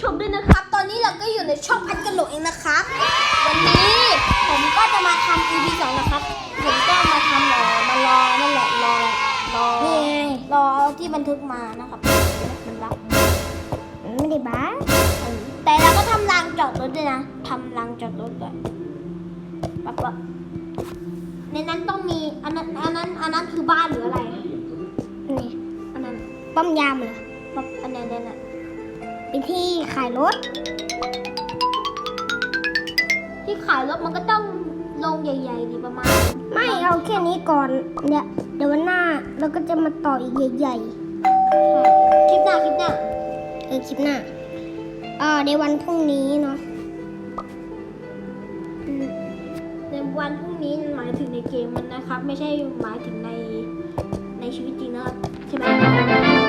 ชมด้วยนะครับ ตอนนี้เราก็อยู่ในช่องพันกระโหลกเองนะครับ วันนี้ผมก็จะมาทำ EP สองนะครับ ผมก็มาทำเอ่อมารอนั่นแหละรอรอนี่ไงรอที่บันทึกมานะครับมันรับไม่ได้บ้าแต่เราก็ทำรางจอดรถด้วยนะทำรางจอดรถด้วยปั๊บปั๊บในนั้นต้องมีอันนั้นอันนั้นอันนั้นคือบ้านหรืออะไรนี่อันนั้นป้อมยามเหรอายรถ ที่ขายรถมันก็ต้องลงใหญ่ๆดีประมาณ ไม่เอาแค่นี้ก่อน เนี่ยเดี๋ยววันหน้าเราก็จะมาต่ออีกใหญ่คลิปหน้าคลิปหน้าๆเออคลิปหน้าเออในวันพรุ่งนี้เนาะอืมในวันพรุ่งนี้หมายถึงในเกมมันนะครับ ไม่ใช่หมายถึงในในชีวิตจริงนะครับใช่ไหม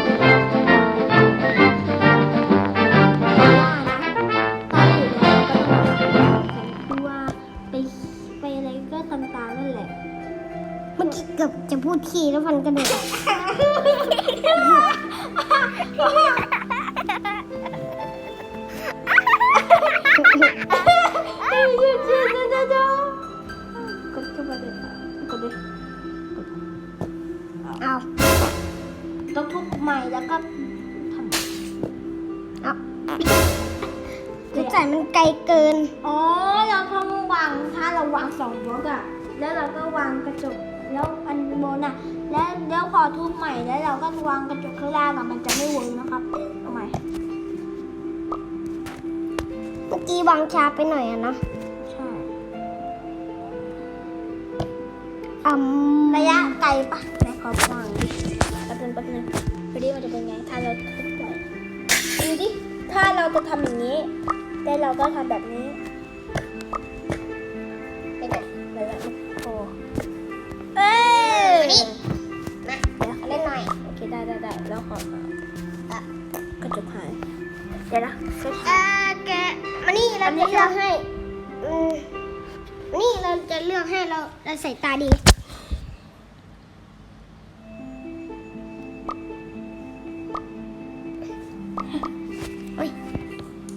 ขี่แล้วฟันกระเด็นกดเข้าไปเลยกดเลยเอาต้องทุบใหม่แล้วก็ทเอาสงสัยมันไกลเกิน อ๋อ เราต้องวางถ้าเราวางสองบล็อกอะแล้วเราก็วางกระจก แล้วอันบนอะแล้วแล้วพอทุบใหม่แล้วเราก็วางกระจกข้างล่างอะมันจะไม่เวิร์กนะครับเอาใหม่เมื่อกี้วางช้าไปหน่อยอะเนาะใช่อืมระยะไกลปะไหนขอวางดิแป๊บนึงแป๊บนึงดูดิมันจะเป็นไง ถ้าเราทุบใหม่ดูดิถ้าเราจะทำอย่างนี้แล้วเราก็ทำแบบนี้เป็น มานี่เราจะเลือกให้อืมนี่เราจะเลือกให้เราเราใส่ตาดี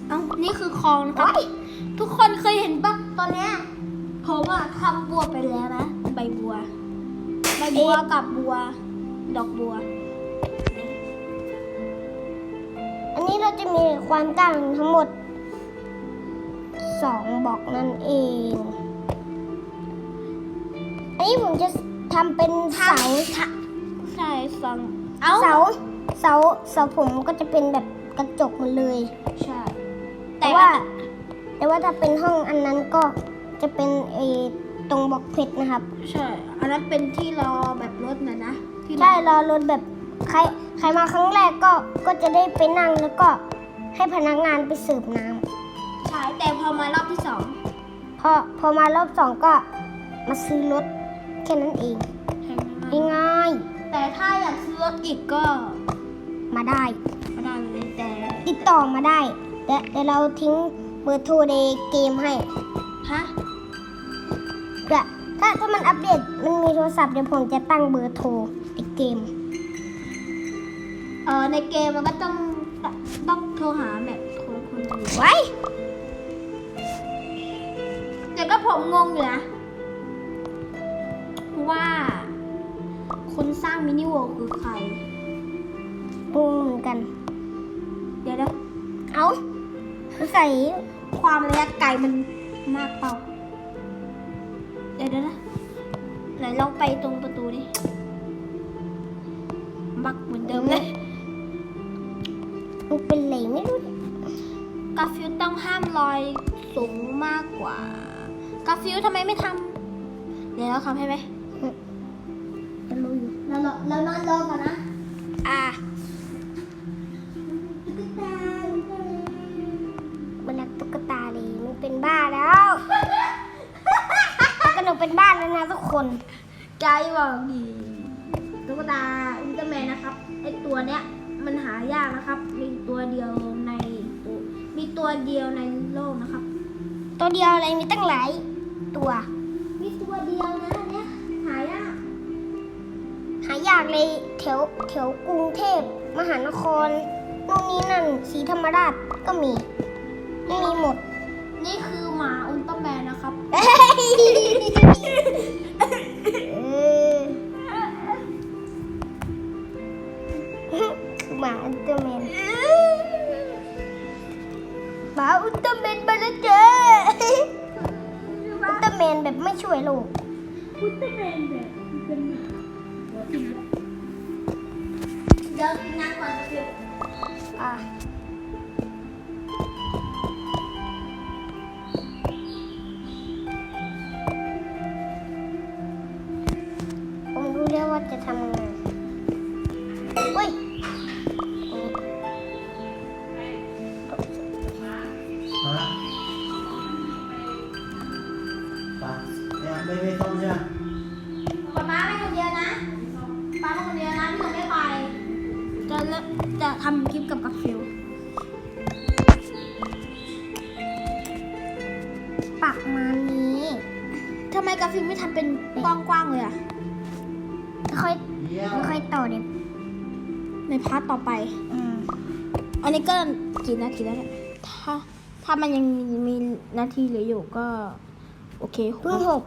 เอ้านี่คือคลองนะครับ ทุกคนเคยเห็นปะตอนเนี้ยผมอะทำบัวไปแล้วนะ ใบบัว ใบบัวกับบัว ดอกบัว อันนี้เราจะมีความกว้างทั้งหมด สองบอกนั่นเอง อันนี้ผมจะทำเป็นเสาใช่ฟังเอ้าเสาเสาเสาผมก็จะเป็นแบบกระจกหมดเลย ใช่ แต่ว่า แต่ว่าถ้าเป็นห้องอันนั้นก็จะเป็นเออตรงบล็อกเพชรนะครับ ใช่ อันนั้นเป็นที่รอแบบรถนะนะที่รอ ใช่รอรถแบบใครใครมาครั้งแรกก็ก็จะได้ไปนั่งแล้วก็ให้พนักงานไปเสิร์ฟน้ำใช่แต่พ อมารอบที่สองพอพอมารอบสองก็มาซื้อรถแค่นั้นเองใช่ไหมง่ายแต่ถ้าอยากซื้อรถอีกก็ๆมาได้ไม่ได้เลยแต่ติดต่อมาได้เดี๋ยวเดี๋ยวเราทิ้งเบอร์โทรในเกมให้ฮะเดี๋ยวถ้าถ้ามันอัปเดตมันมีโทรศัพท์เดี๋ยวผมจะตั้งเบอร์โทรในเกมเออในเกมมันก็ต้องต้องโทรหาแบบคนคนอื่นไว้ ผมงงอยู่นะ ว่าคนสร้างมินิเวิลด์คือใคร งงเหมือนกัน เดี๋ยวนะเอาใส่ความระยะไกลมันมากเปล่าเดี๋ยวนะไหนลองไปตรงประตูดิมักเหมือนเดิมเลยมันเป็นเหลยไม่รู้กาฟิลต้องห้ามลอยสูงมากกว่า กาฟิลทำไมไม่ทำเดี๋ยวเราทำให้ไหมจะรู้อยู่เราเราเรานอนรอก่อนนะ อะมันรักตุ๊กตาเลยมันเป็นบ้าแล้วกระหนูเป็นบ้าแล้วนะทุกคนใจบอกดีตุ๊กตาอุลตร้าแมนนะครับไอตัวเนี้ยมันหายากนะครับ มีตัวเดียวในตัวมีตัวเดียวในโลกนะครับ ตัวเดียวอะไรมีตั้งหลาย ตัว มีตัวเดียวนะอันเนี้ยหายากหายากเลยแถวแถวกรุงเทพมหานครนู่นนี่นั่นสีธรรมราชก็มี มีหมด นี่คือหมาอุลตร้าแมนนะครับ เออคือหมาอุลตร้าแมนหมาอุลตร้าแมนมาแล้วเจ้าอุลต ร้าแมนแบบไม่ช่วยโลกอุลตร้าแมนแบบเป็นหมาเดี๋ยวนั่งก่อนจะเดี๋ยวอะผมรู้แล้วว่าจะทำยังไงเฮ้ย จะเลิกจะทำคลิปกับกับฟิลปักมานี้ทำไมกับฟิลไม่ทำเป็นกว้างๆเลยอะค่อยเยี่ยมค่อยต่อเด็บในพาร์ทต่อไปอืมอันนี้ก็กี่นาทีแล้วเนี่ยถ้าถ้ามันยังมีนาทีเหลืออยู่ก็ โอเคเพิ่งหก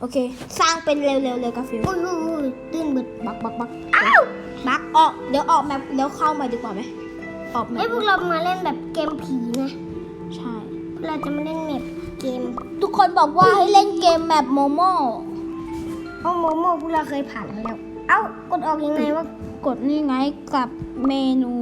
โอเค สร้างเป็นเร็วๆเลยกาฟิลอุ้ยอุ้ยอุ้ยตื่นเบิดบักบักบักอ้าว บักออก เดี๋ยวออกแมปเดี๋ยวเข้ามาดีกว่าไหมออกแมไอ้ปยพวกเรามาเล่นแบบเกมผีนะใช่ พวกเราจะมาเล่นแบบเกมทุกคนบอกว่าให้เล่นเกมแมปโมโมเพราะโมโมพวกเราเคยผ่านมาแล้ว เอ้ากดออกยังไงวะ กดนี่ไงกับเมนู